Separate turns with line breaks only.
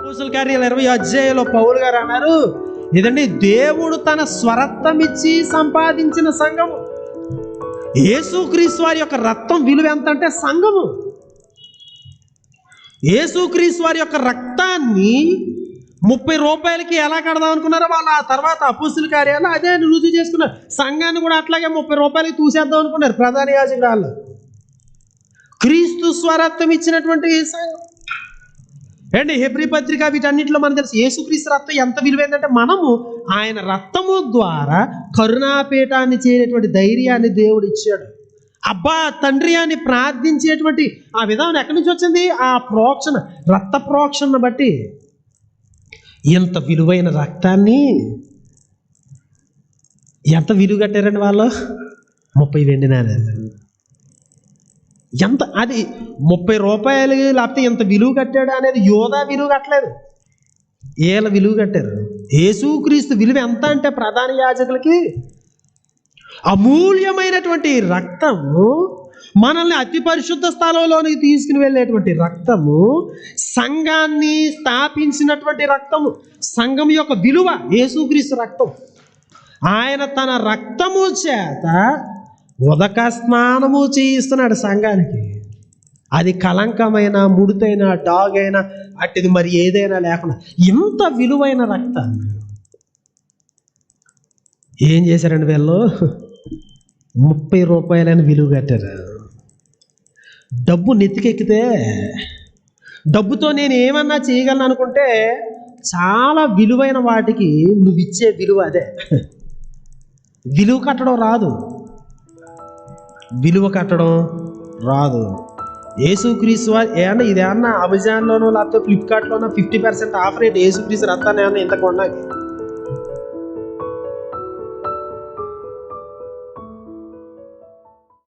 పూసుల కార్యాలు ఇరవై అధ్యాయంలో పౌలు గారు అన్నారు ఇదండి దేవుడు తన స్వరత్వం ఇచ్చి సంపాదించిన సంఘము. యేసుక్రీస్తు వారి యొక్క రక్తం విలువ ఎంత అంటే సంఘము. యేసుక్రీస్తు వారి యొక్క రక్తాన్ని ముప్పై రూపాయలకి ఎలా కడదాం అనుకున్నారో వాళ్ళు ఆ తర్వాత అపుస్తుల కార్యాలు అదే రుజువు చేసుకున్నారు. సంఘాన్ని కూడా అట్లాగే ముప్పై రూపాయలకి తూసేద్దాం అనుకున్నారు ప్రధాన యాజకుడు క్రీస్తు స్వరత్వం ఇచ్చినటువంటి ఈ సంఘం ఏంటి? హెబ్రి పత్రిక వీటన్నిటిలో మనకు తెలుసు. యేసుక్రీస్తు రక్తం ఎంత విలువైందంటే మనము ఆయన రక్తము ద్వారా కరుణాపీఠాన్ని చేయనటువంటి ధైర్యాన్ని దేవుడు ఇచ్చాడు. అబ్బా తండ్రి అని ప్రార్థించేటువంటి ఆ విధానం ఎక్కడి నుంచి వచ్చింది? ఆ ప్రోక్షణ రక్త ప్రోక్షణను బట్టి. ఎంత విలువైన రక్తాన్ని. ఎంత విలువ కట్టారండి వాళ్ళు? ముప్పై వెండి నాణేలు ఎంత అది ముప్పై రూపాయలు లేకపోతే ఎంత విలువ కట్టాడు అనేది యోధా విలువ కట్టలేదు. ఏళ్ళ విలువ కట్టారు. యేసుక్రీస్తు విలువ ఎంత అంటే ప్రధాన యాజకులకి? అమూల్యమైనటువంటి రక్తము మనల్ని అతి పరిశుద్ధ స్థలంలోనికి తీసుకుని వెళ్ళేటువంటి రక్తము సంఘాన్ని స్థాపించినటువంటి రక్తము సంఘం యొక్క విలువ యేసుక్రీస్తు రక్తం. ఆయన తన రక్తము చేత ఉదక స్నానము చేయిస్తున్నాడు సంఘానికి. అది కలంకమైన ముడితైన డాగ్ అయినా అట్టిది మరి ఏదైనా లేకుండా ఇంత విలువైన రక్తాన్ని ఏం చేశారండి వీళ్ళు? ముప్పై రూపాయలని విలువ కట్టారు. డబ్బు నెత్తికెక్కితే డబ్బుతో నేను ఏమన్నా చేయగలను అనుకుంటే చాలా విలువైన వాటికి నువ్వు ఇచ్చే విలువ అదే. విలువ కట్టడం రాదు. విలువ కట్టడం రాదు. ఏసుక్రీస్తు వారి ఏమన్నా ఇది అమెజాన్లోనో లేకపోతే ఫ్లిప్కార్ట్లోనో ఫిఫ్టీ పర్సెంట్ ఆఫర్ రేట్ ఏసుక్రీస్తు రత్తాన్ని ఏమన్నా ఇంత కొన్నాకి